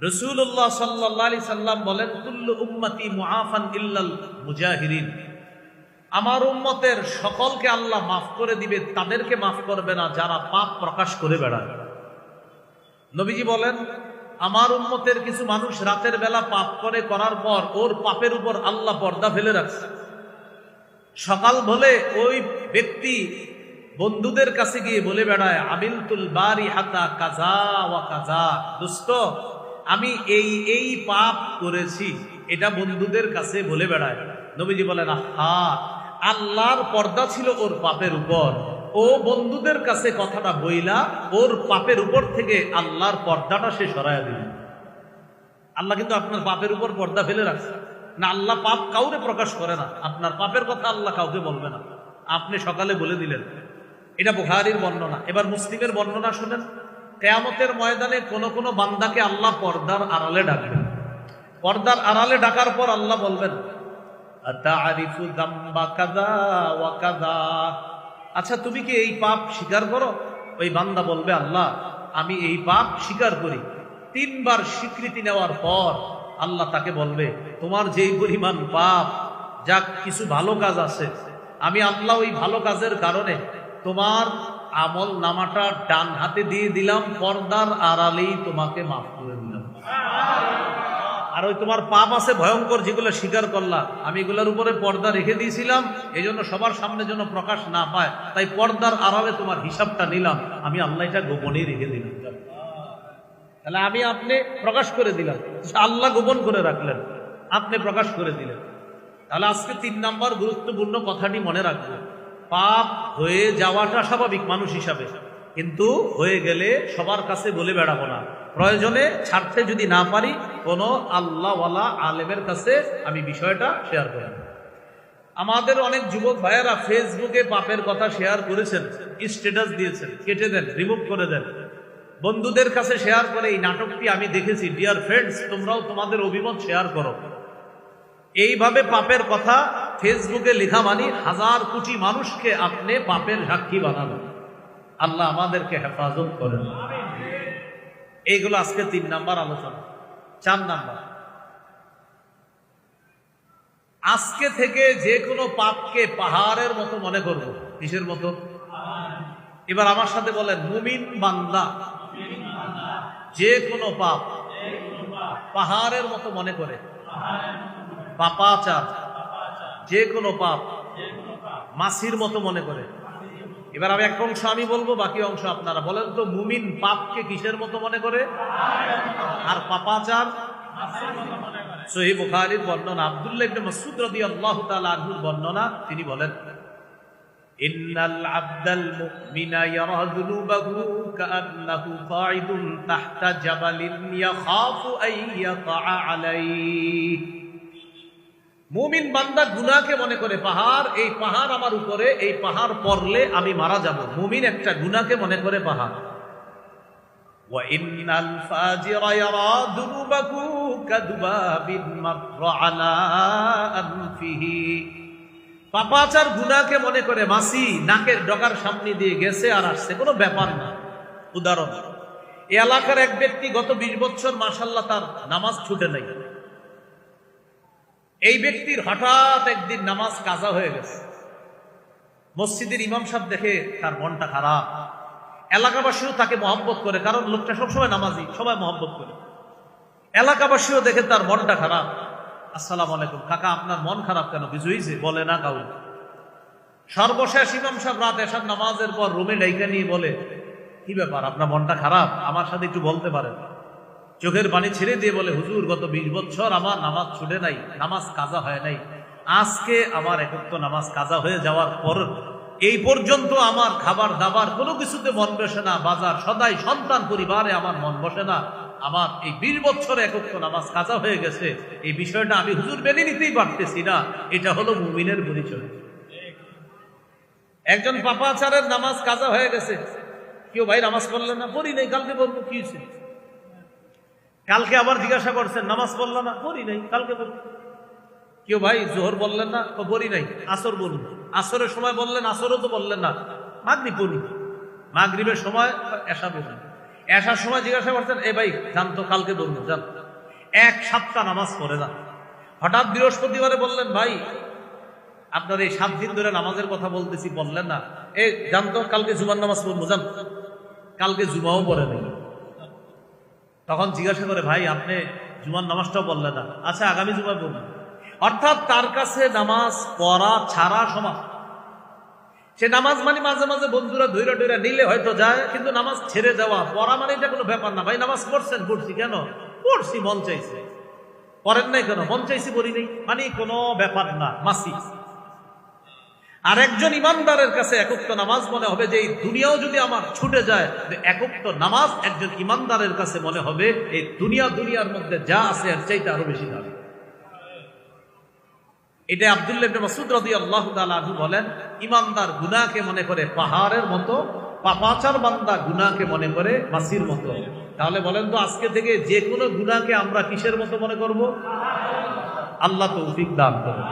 রসুল্লাহ সাল্লি সাল্লাম বলেন, কুল্লু উম্মতি মুআফান ইল্লাল মুজাহিরিন। আমার উম্মতের সকলকে আল্লাহ মাফ করে দিবে, তাদেরকে মাফ করবে না, যারা পাপ প্রকাশ করে বেড়ায়। নবীজি বলেন, আমার উম্মতের কিছু মানুষ রাতের বেলা পাপ করে, করার পর ওর পাপের উপর আল্লাহ পর্দা ফেলে রাখছে। সকাল বলে ওই ব্যক্তি বন্ধুদের কাছে গিয়ে বলে বেড়ায় আবিলতুল বারি হাতা কাজা ওয়া কাজা দোস্ত আমি এই এই পাপ করেছি, এটা বন্ধুদের কাছে বলে বেড়ায়। নবীজি বলেন হা আল্লাহর পর্দা ছিল ওর পাপের উপর। ও বন্ধুদের কাছে কথাটা বইলা, ওর পাপের উপর থেকে আল্লাহর পর্দাটা সে সরাইয়া দিল। আল্লাহ কিন্তু আপনার পাপের উপর পর্দা ফেলে রাখছে। না, আল্লাহ পাপ কাউরে প্রকাশ করে না। আপনার পাপের কথা আল্লাহ কাউকে বলবে না। আপনি সকালে বলে দিলেন। এটা বুখারির বর্ণনা। এবার মুসলিমের বর্ণনা শুনেন। কেয়ামতের ময়দানে কোন কোন বান্দাকে আল্লাহ পর্দার আড়ালে ডাকবেন। পর্দার আড়ালে ডাকার পর আল্লাহ বলবেন আচ্ছা তুমি কি এই পাপ স্বীকার করো? ওই বান্দা বলবে, আল্লাহ, আমি এই পাপ স্বীকার করি। তিনবার স্বীকৃতি নেওয়ার পর আল্লাহ তাকে বলবে, তোমার যেই পরিমাণ পাপ যা কিছু ভালো কাজ আছে। আমি আল্লাহ ওই ভালো কাজের কারণে তোমার আমল নামাটা ডান হাতে দিয়ে দিলাম পর্দার আড়ালেই তোমাকে মাফ করে দিলাম। আর ওই তোমার পাপ আছে ভয়ঙ্কর যেগুলো স্বীকার করলা। আমি এগুলোর উপরে পর্দা রেখে দিয়েছিলাম এই জন্য সবার সামনে যেন প্রকাশ না পায়। তাই পর্দার আড়ালে তোমার হিসাবটা নিলাম আমি আল্লাহ এটা গোপনেই রেখে দিলাম। তাহলে আমি আপনি প্রকাশ করে দিলাম। আল্লাহ গোপন করে রাখলেন আপনি প্রকাশ করে দিলেন। তাহলে আজকে তিন নাম্বার গুরুত্বপূর্ণ কথাটি মনে রাখব। পাপ হয়ে যাওয়াটা স্বাভাবিক মানুষ হিসাবে। কিন্তু হয়ে গেলে সবার কাছে বলে বেড়াবো না। প্রয়োজনে ছাড়তে যদি না পারি, কোনো আল্লাহওয়ালা আলেমের কাছে আমি বিষয়টা শেয়ার করি আমাদের অনেক যুবক ভাইয়েরা ফেসবুকে পাপের কথা শেয়ার করেছেন স্ট্যাটাস দিয়েছেন, কেটে দেন রিমুভ করে দেন। বন্ধুদের কাছে শেয়ার করে এই নাটকটি আমি দেখেছি। ডিয়ার ফ্রেন্ডস তোমরাও তোমাদের অভিমত শেয়ার করো। এইভাবে পাপের কথা ফেসবুকে লেখা মানি হাজার কোটি মানুষকে আপনি পাপের সাক্ষী বানাবেন। আল্লাহ আমাদেরকে হেফাজত করেন। এইগুলো আজকে তিন নাম্বার আলোচনা। চার নাম্বার। আজকে থেকে যে কোনো পাপকে পাহাড়ের মতো মনে করব। কিসের মতো? এবার আমার সাথে বলেন, মুমিন বান্দা। যে কোনো পাপ পাহাড়ের মতো মনে করে। পাপাচার। যে কোনো পাপ মাসির মতো মনে করে। এবার আমি এক অংশ আমি বলব, বাকি অংশ আপনারা বলেন তো, মুমিন পাপকে কিসের মতো মনে করে? আর পাপাচার? সহি বুখারীর বর্ণনা। আব্দুল্লাহ ইবনে মাসউদ রাদিয়াল্লাহু তাআলা আনহুর বর্ণনা, তিনি বলেন, ইন্নাল আবদাল মুমিনা ইয়ারা যুনুবাহু কাআন্নাহু কাঈদুন তাহতা জাবালিন ইয়াখাফু আন ইয়াকা আলাইহি। মুমিন বান্দা গুনাকে মনে করে, পাহাড়, এই পাহাড় আমার উপরে, এই পাহাড় পড়লে আমি মারা যাব। মুমিন একটা গুনাকে মনে করে পাহাড়। পাপাচার গুনাকে মনে করে, মাসি, নাকের ডকার সামনে দিয়ে গেছে আর আসছে। কোনো ব্যাপার না। উদাহরণ এলাকার এক ব্যক্তি গত বিশ বছর মাসাল্লাহ তার নামাজ ছুটে নাই। এই ব্যক্তির হঠাৎ একদিন নামাজ কাজা হয়ে গেছে। মসজিদের ইমাম সাহেব দেখে তার মনটা খারাপ। এলাকাবাসীও তাকে মহব্বত করে, কারণ লোকটা সবসময় নামাজি, সবাই মহব্বত করে। এলাকাবাসীও দেখে তার মনটা খারাপ। আসসালাম আলাইকুম, কাকা, আপনার মন খারাপ কেন? কিছু হয়েছে বলে না কাউ সর্বশেষ ইমাম সাহেব রাত এসার নামাজের পর রুমে ডাইকা নিয়ে বলে, কি ব্যাপার, আপনার মনটা খারাপ? আমার সাথে একটু বলতে পারেন? চোখের পানি ছেড়ে দিয়ে বলে, হুজুর, গত বিশ বছর আমার নামাজ ছুটে নাই, নামাজ কাজা হয় নাই। আজকে আমার একত্র নামাজ কাজা হয়ে যাওয়ার পর এই পর্যন্ত আমার খাবার দাবার কোনো কিছুতে মন বসে না। বাজার সদাই সন্তান পরিবারে আমার মন বসে না। আমার এই বিশ বছর একত্র নামাজ কাজা হয়ে গেছে। এই বিষয়টা আমি হুজুর মেনে নিতেই পারতেছি না। এটা হলো মুমিনের পরিচয়। একজন পাপাচারের নামাজ কাজা হয়ে গেছে। কেউ ভাই নামাজ পড়লেন না? পড়ি নেই, কালকে বলব কি হয়েছে? কালকে আবার জিজ্ঞাসা করছেন নামাজ পড়ল না? পড়ি নাই কালকে বলব কেউ ভাই জোহর বললেন না পড়ি নাই। আসর বলুন। আসরের সময় বললেন আসরও তো বললেন না। মাগরি পড়ি। মাগরিবের সময় এসা বলুন আসার সময় জিজ্ঞাসা করছেন এ ভাই যান তো কালকে ধরবো যান। এক সাতটা নামাজ পড়ে যান হঠাৎ বৃহস্পতিবারে বললেন ভাই আপনার এই সাত দিন ধরে নামাজের কথা বলতেছি বললেন না। এ যান তো কালকে জুমার নামাজ পড়ব যান। কালকে জুমাও পড়ে নেই। তখন জিজ্ঞাসা করে, ভাই, আপনি জুমার নামাজটাও বললেন না। আচ্ছা আগামী জুমায় পড়বেন অর্থাৎ তার কাছে নামাজ পড়া ছাড়া সমাজ সে নামাজ মানে মাঝে মাঝে বন্ধুরা ধৈরা ধৈরা নিলে হয়তো যায়, কিন্তু নামাজ ছেড়ে যাওয়া, পড়া মানে এটা কোনো ব্যাপার না। ভাই, নামাজ পড়ছেন, পড়ছি কেন? পড়ছি, মন চাইছে। পড়েন নাই কেন? মন চাইছি, পড়ি নেই। মানে কোনো ব্যাপার না, মাসি। আর একজন ইমানদারের কাছে একক্ত নামাজ মনে হবে যে এই দুনিয়াও যদি আমার ছুটে যায় একক্ত নামাজ একজন ইমানদারের কাছে মনে হবে, এই দুনিয়া দুনিয়ার মধ্যে যা আছে আর চাইতে আরও বেশি দামি। এটা আব্দুল্লাহ মাসুদ মাসউদ আল্লাহ আনহু বলেন, ইমানদার গুনাকে মনে করে পাহাড়ের মতো, পাপাচার বান্দা গুনাকে মনে করে মাসির মতো। তাহলে বলেন তো আজকে থেকে যে কোনো গুনাহকে আমরা কিসের মতো মনে করব? আল্লাহ তৌফিক দান করুন।